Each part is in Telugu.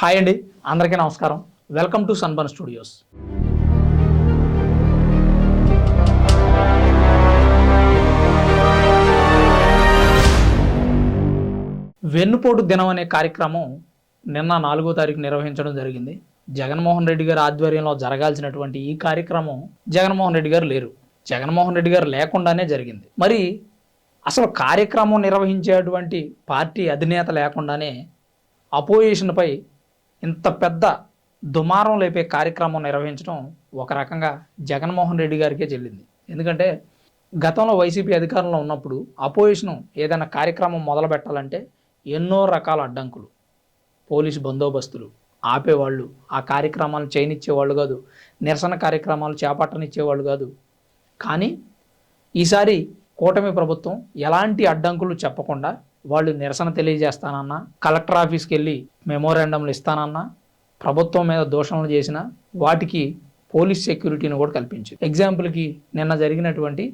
హాయ్ అండి అందరికీ నమస్కారం. Welcome to Sunburn Studios. వెన్నుపోటు దినం అనే కార్యక్రమం నిన్న నాలుగో తారీఖు నిర్వహించడం జరిగింది. జగన్మోహన్ రెడ్డి గారి ఆధ్వర్యంలో జరగాల్సినటువంటి ఈ కార్యక్రమం జగన్మోహన్ రెడ్డి గారు లేరు. జగన్మోహన్ రెడ్డి గారు లేకుండానే జరిగింది. మరి అసలు కార్యక్రమం నిర్వహించేటువంటి పార్టీ అధినేత లేకుండానే అపోజిషన్పై ఇంత పెద్ద దుమారం లేపే కార్యక్రమం నిర్వహించడం ఒక రకంగా జగన్మోహన్ రెడ్డి గారికే చెల్లింది. ఎందుకంటే గతంలో వైసీపీ అధికారంలో ఉన్నప్పుడు అపోజిషన్ ఏదైనా కార్యక్రమం మొదలు పెట్టాలంటే ఎన్నో రకాల అడ్డంకులు. పోలీసు బందోబస్తులు ఆపేవాళ్ళు ఆ కార్యక్రమాలు చేయనిచ్చేవాళ్ళు కాదు నిరసన కార్యక్రమాలు చేపట్టనిచ్చేవాళ్ళు కాదు. కానీ ఈసారి కూటమి ప్రభుత్వం ఎలాంటి అడ్డంకులు చెప్పకుండా వాళ్ళు నిరసన తెలియజేస్తానన్నా కలెక్టర్ ఆఫీస్కి వెళ్ళి మెమోరాండంలు ఇస్తానన్నా ప్రభుత్వం మీద దూషణలు చేసిన వాటికి పోలీస్ సెక్యూరిటీని కూడా కల్పించింది ఎగ్జాంపుల్కి నిన్న జరిగినటువంటి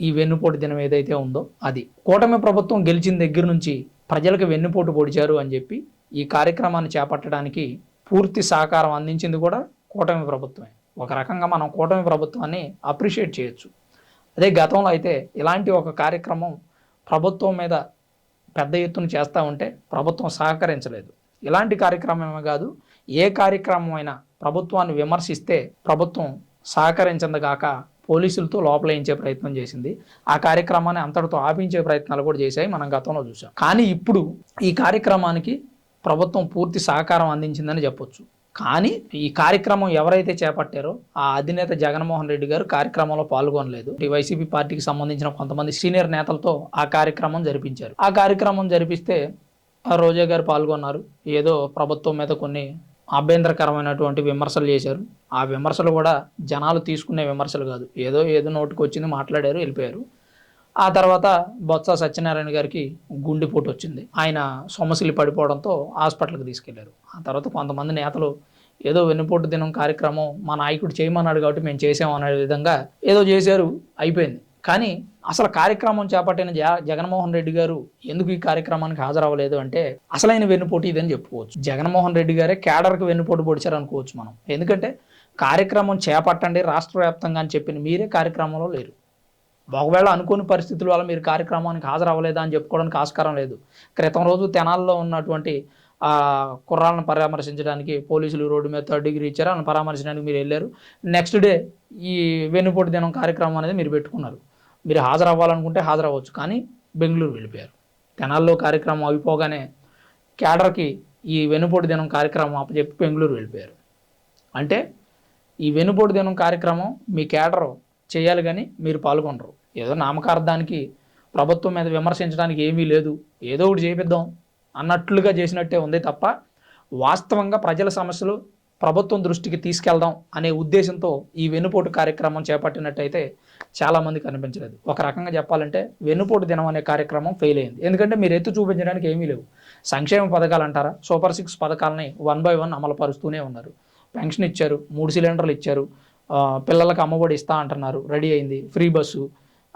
ఈ వెన్నుపోటు దినం ఏదైతే ఉందో అది. కూటమి ప్రభుత్వం గెలిచిన దగ్గర నుంచి ప్రజలకు వెన్నుపోటు పొడిచారు అని చెప్పి ఈ కార్యక్రమాన్ని చేపట్టడానికి పూర్తి సహకారం అందించింది కూడా కూటమి ప్రభుత్వమే. ఒక రకంగా మనం కూటమి ప్రభుత్వాన్ని అప్రిషియేట్ చేయొచ్చు. అదే గతంలో అయితే ఇలాంటి ఒక కార్యక్రమం ప్రభుత్వం మీద పెద్ద ఎత్తున చేస్తూ ఉంటే ప్రభుత్వం సహకరించలేదు. ఇలాంటి కార్యక్రమమే కాదు ఏ కార్యక్రమం అయినా ప్రభుత్వాన్ని విమర్శిస్తే ప్రభుత్వం సహకరించింది పోలీసులతో లోపలేయించే ప్రయత్నం చేసింది. ఆ కార్యక్రమాన్ని అంతటితో ఆపించే ప్రయత్నాలు కూడా చేశాయి మనం గతంలో చూసాం కానీ ఇప్పుడు ఈ కార్యక్రమానికి ప్రభుత్వం పూర్తి సహకారం అందించిందని చెప్పొచ్చు. కానీ ఈ కార్యక్రమం ఎవరైతే చేపట్టారో ఆ అధినేత జగన్మోహన్ రెడ్డి గారు కార్యక్రమంలో పాల్గొనలేదు. ఈ వైసీపీ పార్టీకి సంబంధించిన కొంతమంది సీనియర్ నేతలతో ఆ కార్యక్రమం జరిపించారు. ఆ కార్యక్రమం జరిపిస్తే ఆ రోజా గారు పాల్గొన్నారు. ఏదో ప్రభుత్వం మీద కొన్ని అభ్యంతరకరమైనటువంటి విమర్శలు చేశారు. ఆ విమర్శలు కూడా జనాలు తీసుకునే విమర్శలు కాదు. ఏదో ఏదో నోటుకు వచ్చింది మాట్లాడారు వెళ్ళిపోయారు. ఆ తర్వాత బొత్స సత్యనారాయణ గారికి గుండెపోటు వచ్చింది. ఆయన సొమసిలి పడిపోవడంతో హాస్పిటల్కి తీసుకెళ్ళారు. ఆ తర్వాత కొంతమంది నేతలు ఏదో వెన్నుపోటు దినం కార్యక్రమం మా నాయకుడు చేయమన్నాడు కాబట్టి మేము చేసాం అనే విధంగా ఏదో చేశారు అయిపోయింది. కానీ అసలు కార్యక్రమం చేపట్టిన జ జగన్మోహన్ రెడ్డి గారు ఎందుకు ఈ కార్యక్రమానికి హాజరవ్వలేదు అంటే అసలైన వెన్నుపోటు ఇదని చెప్పుకోవచ్చు. జగన్మోహన్ రెడ్డి గారే కేడర్కి వెన్నుపోటు పొడిచారు అనుకోవచ్చు మనం. ఎందుకంటే కార్యక్రమం చేపట్టండి రాష్ట్ర వ్యాప్తంగా అని చెప్పిన మీరే కార్యక్రమంలో లేరు. ఒకవేళ అనుకోని పరిస్థితుల వల్ల మీరు కార్యక్రమానికి హాజరవ్వలేదా అని చెప్పుకోవడానికి ఆస్కారం లేదు. క్రితం రోజు తెనాల్లో ఉన్నటువంటి కుర్రాలను పరామర్శించడానికి పోలీసులు రోడ్డు మీద థర్డ్ డిగ్రీ ఇచ్చారు. వాళ్ళని పరామర్శించడానికి మీరు వెళ్ళారు. నెక్స్ట్ డే ఈ వెన్నుపోటు దినం కార్యక్రమం అనేది మీరు పెట్టుకున్నారు. మీరు హాజరవ్వాలనుకుంటే హాజరవ్వచ్చు. కానీ బెంగళూరు వెళ్ళిపోయారు. తెనాల్లో కార్యక్రమం అయిపోగానే క్యాడర్కి ఈ వెనుపోటు దినం కార్యక్రమం అప్పచెప్పి బెంగళూరు వెళ్ళిపోయారు. అంటే ఈ వెనుపోటు దినం కార్యక్రమం మీ క్యాడర్ చేయాలి కానీ మీరు పాల్గొనరు. ఏదో నామకార్థానికి ప్రభుత్వం మీద విమర్శించడానికి ఏమీ లేదు. ఏదో ఒకటి చేపిద్దాం అన్నట్లుగా చేసినట్టే ఉంది తప్ప వాస్తవంగా ప్రజల సమస్యలు ప్రభుత్వం దృష్టికి తీసుకెళ్దాం అనే ఉద్దేశంతో ఈ వెన్నుపోటు కార్యక్రమం చేపట్టినట్టయితే చాలామంది కనిపించలేదు. ఒక రకంగా చెప్పాలంటే వెన్నుపోటు దినం అనే కార్యక్రమం ఫెయిల్ అయింది. ఎందుకంటే మీరు ఎత్తు చూపించడానికి ఏమీ లేవు. సంక్షేమ పథకాలు అంటారా? సూపర్ సిక్స్ పథకాలని వన్ బై వన్ అమలుపరుస్తూనే ఉన్నారు. పెన్షన్ ఇచ్చారు మూడు సిలిండర్లు ఇచ్చారు. పిల్లలకు అమ్మఒడి ఇస్తా అంటున్నారు. రెడీ అయింది. Free bus.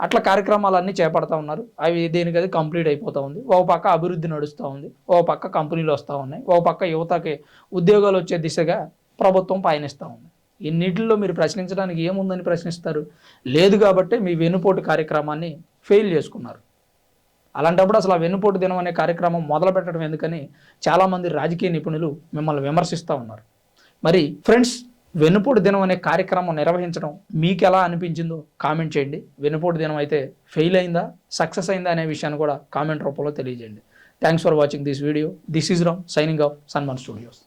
అట్లా కార్యక్రమాలన్నీ చేపడతా ఉన్నారు. అవి దేనికది కంప్లీట్ అయిపోతూ ఉంది. ఓ పక్క అభివృద్ధి నడుస్తూ ఉంది. ఓ పక్క కంపెనీలు వస్తూ ఉన్నాయి. ఓ పక్క యువతకి ఉద్యోగాలు వచ్చే దిశగా ప్రభుత్వం పయనిస్తూ ఉంది. ఇన్నిటిలో మీరు ప్రశ్నించడానికి ఏముందని ప్రశ్నిస్తారు? లేదు కాబట్టి మీ వెన్నుపోటు కార్యక్రమాన్ని ఫెయిల్ చేసుకున్నారు. అలాంటప్పుడు అసలు ఆ వెన్నుపోటు దినం అనే కార్యక్రమం మొదలు పెట్టడం ఎందుకని చాలామంది రాజకీయ నిపుణులు మిమ్మల్ని విమర్శిస్తూ ఉన్నారు. మరి ఫ్రెండ్స్ వెన్నుపోటు దినం అనే కార్యక్రమం నిర్వహించడం మీకు ఎలా అనిపించిందో కామెంట్ చేయండి. వెన్నుపోటు దినం అయితే ఫెయిల్ అయిందా సక్సెస్ అయిందా అనే విషయాన్ని కూడా కామెంట్ రూపంలో తెలియజేయండి. Thanks for watching this video this is Ram signing off సన్మన్ studios